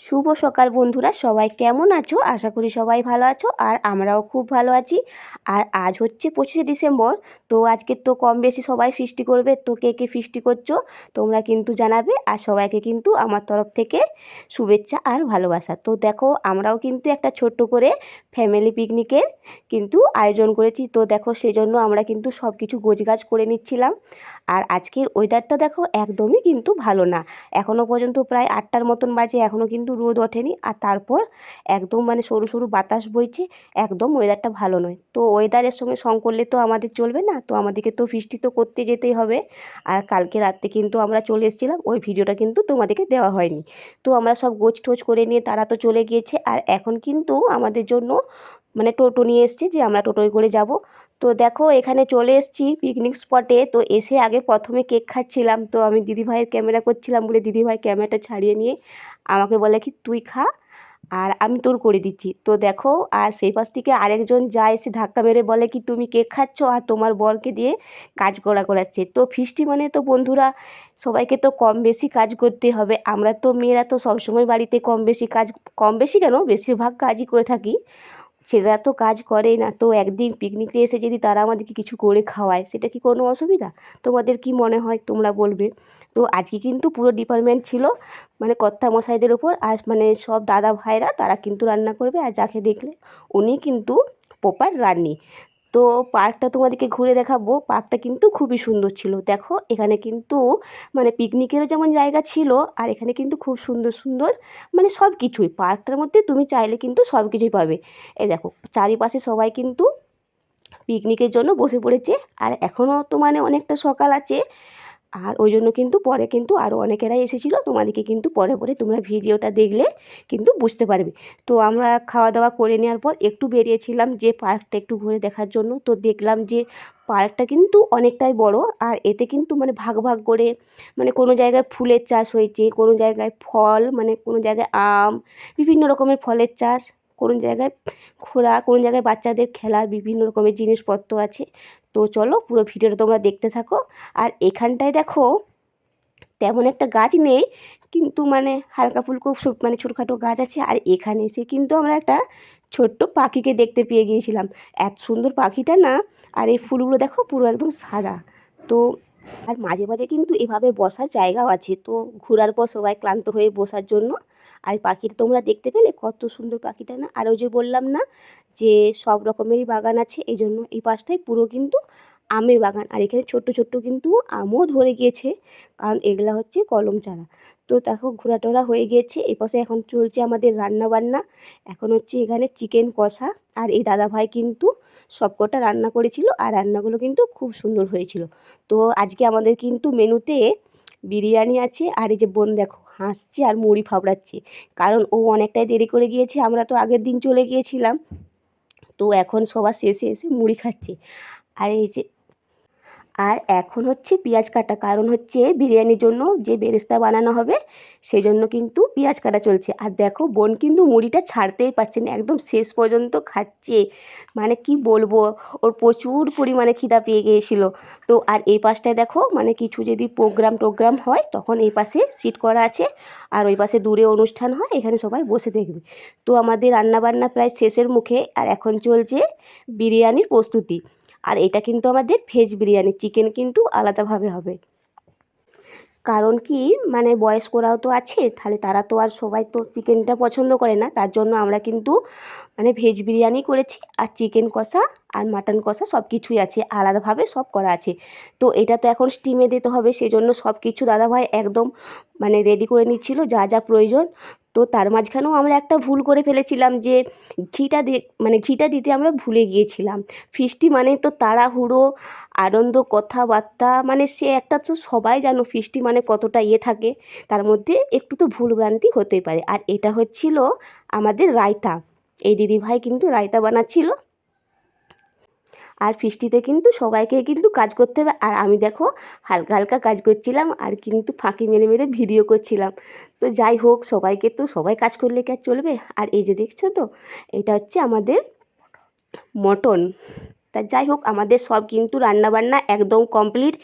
শুভ সকাল বন্ধুরা, সবাই কেমন আছো? আশা করি সবাই ভালো আছো আর আমরাও খুব ভালো আছি। আর আজ হচ্ছে পঁচিশে ডিসেম্বর, তো আজকে তো কম বেশি সবাই ফিস্টি করবে, তো কে কে ফিস্টি করছ তোমরা কিন্তু জানাবে আর সবাইকে কিন্তু আমার তরফ থেকে শুভেচ্ছা আর ভালোবাসা। তো দেখো, আমরাও কিন্তু একটা ছোট্ট করে ফ্যামিলি পিকনিকের কিন্তু আয়োজন করেছি, তো দেখো সেজন্য আমরা কিন্তু সব কিছু গোছগাছ করে নিচ্ছিলাম। আর আজকের ওয়েদারটা দেখো একদমই কিন্তু ভালো না। এখনও পর্যন্ত প্রায় আটটার মতন বাজে এখনও কিন্তু রোদ ওঠেনি আর তারপর একদম মানে সরু সরু বাতাস বইছে, একদম ওয়েদারটা ভালো নয়। তো ওয়েদারের সঙ্গে সং করলে তো আমাদের চলবে না, তো আমাদেরকে তো বৃষ্টি তো করতে যেতেই হবে। আর কালকে রাত্রে কিন্তু আমরা চলে এসেছিলাম, ওই ভিডিওটা কিন্তু তোমাদেরকে দেওয়া হয়নি। তো আমরা সব গোছ টোছ করে নিয়ে তারা তো চলে গিয়েছে, আর এখন কিন্তু আমাদের জন্য মানে টোটো নিয়ে এসছে যে আমরা টোটোয় করে যাব। তো দেখো এখানে চলে এসেছি পিকনিক স্পটে তো এসে আগে প্রথমে কেক খাচ্ছিলাম। তো আমি দিদিভাইয়ের ক্যামেরা করছিলাম বলে দিদিভাই ক্যামেরাটা ছাড়িয়ে নিয়ে আমাকে বলে কি, তুই খা আর আমি তোর করে দিচ্ছি। তো দেখো আর সেই পাশ থেকে আরেকজন যা এসে ধাক্কা মেরে বলে কি, তুমি কেক খাচ্ছ আর তোমার বরকে দিয়ে কাজ করা করাচ্ছে। তো ফিস্টি মানে তো বন্ধুরা, সবাইকে তো কম বেশি কাজ করতে হবে। আমরা তো মেয়েরা তো সবসময় বাড়িতে কম বেশি কাজ, কম বেশি কেন? বেশিরভাগ কাজই করে থাকি। ছেলেরা তো কাজ করে না। তো একদিন পিকনিকে এসে যদি তারা আমাদেরকে কিছু করে খাওয়ায়, সেটা কি কোনো অসুবিধা? তোমাদের কি মনে হয় তোমরা বলবে? তো আজকে কিন্তু পুরো ডিপার্টমেন্ট ছিল মানে কর্তা মশাইদের ওপর আর মানে সব দাদা ভাইরা তারা কিন্তু রান্না করবে আর যাকে দেখলে উনি কিন্তু প্রপার রান্নি। তো পার্কটা তোমাদেরকে ঘুরে দেখাবো। পার্কটা কিন্তু খুবই সুন্দর ছিল। দেখো, এখানে কিন্তু মানে পিকনিকেরও যেমন জায়গা ছিল, আর এখানে কিন্তু খুব সুন্দর সুন্দর মানে সব কিছুই পার্কটার মধ্যে তুমি চাইলে কিন্তু সব কিছুই পাবে। এই দেখো, চারিপাশে সবাই কিন্তু পিকনিকের জন্য বসে পড়েছে। আর এখনও তো মানে অনেকটা সকাল আছে। আর ওই জন্য কিন্তু পরে কিন্তু আরও অনেকেরাই এসেছিল, তোমাদেরকে কিন্তু পরে পরে তোমরা ভিডিওটা দেখলে কিন্তু বুঝতে পারবে। তো আমরা খাওয়া দাওয়া করে নেওয়ার পর একটু বেরিয়েছিলাম যে পার্কটা একটু ঘুরে দেখার জন্য, তো দেখলাম যে পার্কটা কিন্তু অনেকটাই বড় আর এতে কিন্তু মানে ভাগ ভাগ করে মানে কোনো জায়গায় ফুলের চাষ হয়েছে, কোনো জায়গায় ফল মানে কোনো জায়গায় আম, বিভিন্ন রকমের ফলের চাষ। কোনো জায়গায় ঘোরা কোনো জায়গায় বাচ্চাদের খেলার বিভিন্ন রকমের জিনিসপত্র আছে। তো চলো পুরো ভিডিওটা তোমরা দেখতে থাকো। আর এখানটায় দেখো, তেমন একটা গাছ নেই, কিন্তু মানে হালকা ফুলকো মানে ছোটোখাটো গাছ আছে। আর এখানে এসে কিন্তু আমরা একটা ছোট্ট পাখিকে দেখতে পেয়ে গিয়েছিলাম। এত সুন্দর পাখিটা না, আর এই ফুলগুলো দেখো পুরো একদম সাদা। তো, আর মাঝে মাঝে কিন্তু এভাবে বসার জায়গাও আছে। তো ঘোরার পর সবাই ক্লান্ত হয়ে বসার জন্য আর পাখিটা তোমরা দেখতে পেলে? কত সুন্দর পাখিটা না? আর ওই যে বললাম না যে সব রকমেরই বাগান আছে এই জন্য এই পাশটায় পুরো কিন্তু আমের বাগান। আর এখানে ছোট্ট ছোট্ট কিন্তু আমও ধরে গিয়েছে, কারণ এগুলা হচ্ছে কলম চারা। তো দেখো, ঘোরাটোরা হয়ে গিয়েছে। এই পাশে এখন চলছে আমাদের রান্না বান্না এখন হচ্ছে এখানে চিকেন কষা। আর এই দাদাভাই কিন্তু সবকটা রান্না করেছিল আর রান্নাগুলো কিন্তু খুব সুন্দর হয়েছিল। তো আজকে আমাদের কিন্তু মেনুতে বিরিয়ানি আছে। আর এই যে বোন দেখো হাসছে আর মুড়ি ফাবড়াচ্ছে। কারণ ও অনেকটাই দেরি করে গিয়েছে, আমরা তো আগের দিন চলে গিয়েছিলাম। তো এখন সবার শেষে এসে মুড়ি খাচ্ছে। আর এই যে আর এখন হচ্ছে পেঁয়াজ কাটা। কারণ হচ্ছে বিরিয়ানির জন্য যে বেরেস্তা বানানো হবে সেই জন্য কিন্তু পেঁয়াজ কাটা চলছে। আর দেখো, বোন কিন্তু মুড়িটা ছাড়তেই পারছে না, একদম শেষ পর্যন্ত খাচ্ছে। মানে কি বলব, ওর প্রচুর পরিমাণে খিদা পেয়ে গিয়েছিল। তো আর এই পাশটায় দেখো মানে কিছু যদি প্রোগ্রাম টোগ্রাম হয়, তখন এই পাশে সিট করা আছে। আর ওই পাশে দূরে অনুষ্ঠান হয়, এখানে সবাই বসে দেখবে। তো আমাদের রান্নাবান্না প্রায় শেষের মুখে, আর এখন চলছে বিরিয়ানির প্রস্তুতি। আর এটা কিন্তু আমাদের ভেজ বিরিয়ানি চিকেন কিন্তু আলাদাভাবে হবে। কারণ কি? মানে বয়স্করাও তো আছে, তাহলে তারা তো আর সবাই তো চিকেনটা পছন্দ করে না, তার জন্য আমরা কিন্তু মানে ভেজ বিরিয়ানি করেছি, আর চিকেন কষা আর মাটন কষা সব কিছুই আছে, আলাদাভাবে সব করা আছে। তো এটা তো এখন স্টিমে দিতে হবে সেই জন্য সব কিছু দাদাভাই একদম মানে রেডি করে নিচ্ছিল, যা যা প্রয়োজন। তো তার মাঝখানেও আমরা একটা ভুল করে ফেলেছিলাম যে ঘিটা দিয়ে মানে ঘিটা দিতে আমরা ভুলে গিয়েছিলাম। ফিস্টি মানে তো তাড়াহুড়ো, আনন্দ, কথাবার্তা মানে সে একটা তো সবাই জানো ফিস্টি মানে কতটা ইয়ে থাকে। তার মধ্যে একটু তো ভুলভ্রান্তি হতেই পারে। আর এটা হচ্ছিল আমাদের রায়তা। এই দিদিভাই কিন্তু রায়তা বানাচ্ছিল। আর ফিস্টিতে কিন্তু সবাইকে কিন্তু কাজ করতে হবে। আর আমি দেখো হালকা হালকা কাজ করছিলাম আর কিন্তু ফাঁকি মেরে মেরে ভিডিও করছিলাম। তো যাই হোক, সবাইকে তো সবাই কাজ করলে কি আর চলবে? আর এই যে দেখছ তো, এটা হচ্ছে আমাদের মটন। তা যাই হোক, আমাদের সব কিন্তু রান্নাবান্না একদম কমপ্লিট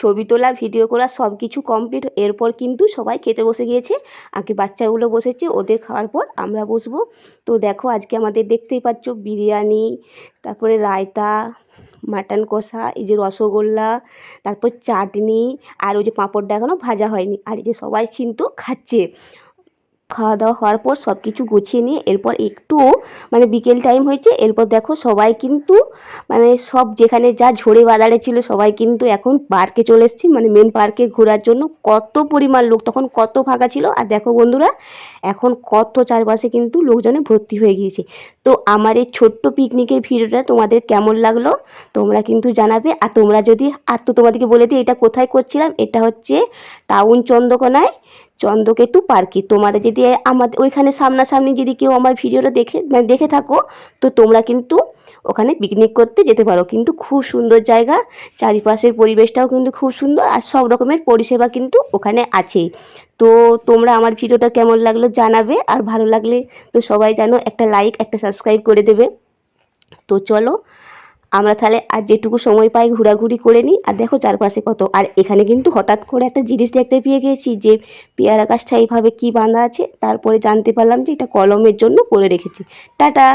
ছবি তোলা ভিডিও করা সব কিছু কমপ্লিট এরপর কিন্তু সবাই খেতে বসে গিয়েছে। আগে বাচ্চাগুলো বসেছে, ওদের খাওয়ার পর আমরা বসবো। তো দেখো, আজকে আমাদের দেখতেই পাচ্ছ বিরিয়ানি, তারপরে রায়তা, মাটন কষা, এই যে রসগোল্লা, তারপর চাটনি, আর ওই যে পাঁপড়টা এখনও ভাজা হয়নি। আর এই যে সবাই কিন্তু খাচ্ছে। খাওয়া দাওয়া হওয়ার পর সব কিছু গুছিয়ে নিয়ে এরপর একটু মানে বিকেল টাইম হয়েছে, এরপর দেখো সবাই কিন্তু মানে সব যেখানে যা ঝরে বাজারে ছিল সবাই কিন্তু এখন পার্কে চলে এসেছি। মানে মেন পার্কে ঘোরার জন্য কত পরিমাণ লোক, তখন কত ফাঁকা ছিল। আর দেখো বন্ধুরা, এখন কত চারপাশে কিন্তু লোকজনে ভর্তি হয়ে গিয়েছে। তো আমার এই ছোট্ট পিকনিকের ভিডিওটা তোমাদের কেমন লাগল, তোমরা কিন্তু জানাবে। আর তোমরা যদি, আর তো তোমাদেরকে বলে দিই, এটা কোথায় করছিলাম? এটা হচ্ছে টাউন চন্দ্রকোনায়। চন্দ্রকেতু পার্কে। তোমাদের যদি আমাদের ওইখানে সামনাসামনি যদি কেউ আমার ভিডিওটা দেখে মানে দেখে থাকো, তো তোমরা কিন্তু ওখানে পিকনিক করতে যেতে পারো। কিন্তু খুব সুন্দর জায়গা, চারিপাশের পরিবেশটাও কিন্তু খুব সুন্দর, আর সব রকমের পরিষেবা কিন্তু ওখানে আছেই। তো তোমরা আমার ভিডিওটা কেমন লাগল জানাবে, আর ভালো লাগলে তো সবাই জানো একটা লাইক একটা সাবস্ক্রাইব করে দেবে। তো চলো আমরা তাহলে আর যেটুকু সময় পাই ঘোরাঘুরি করে নিই, আর দেখো চারপাশে কত। আর এখানে কিন্তু হঠাৎ করে একটা জিনিস দেখতে পেয়ে গেছি যে পেয়ারা গাছটা এইভাবে কী বাঁধা আছে, তারপরে জানতে পারলাম যে এটা কলমের জন্য করে রেখেছি। টাটা!